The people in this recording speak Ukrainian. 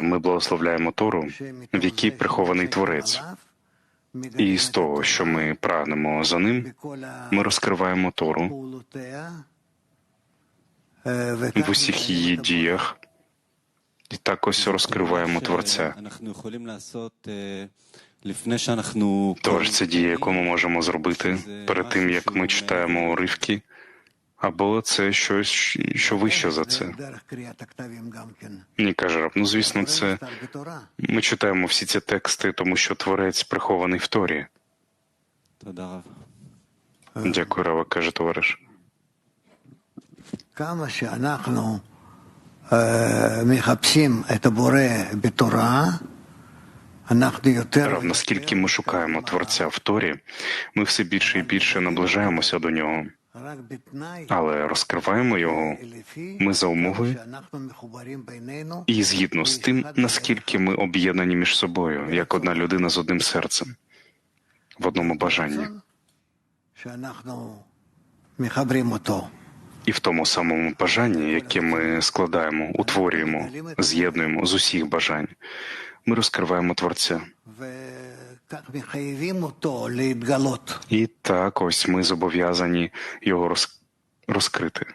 Ми благословляємо Тору, в якій прихований Творець. І з того, що ми прагнемо за ним, ми розкриваємо Тору в усіх її діях, і так ось розкриваємо Творця. Тож це дія, яку ми можемо зробити перед тим, як ми читаємо уривки, або це щось, що вище за це. Мені каже раб, ну звісно, це ми читаємо всі ці тексти, тому що творець прихований в Торі. Дякую, Рава, каже товариш. Рав, наскільки ми шукаємо Творця в Торі, ми все більше і більше наближаємося до нього але розкриваємо його ми за умови і згідно з тим, наскільки ми об'єднані між собою, як одна людина з одним серцем в одному бажанні. І в тому самому бажанні, яке ми складаємо, утворюємо, з'єднуємо з усіх бажань, ми розкриваємо творця. І так ось ми зобов'язані його розкрити.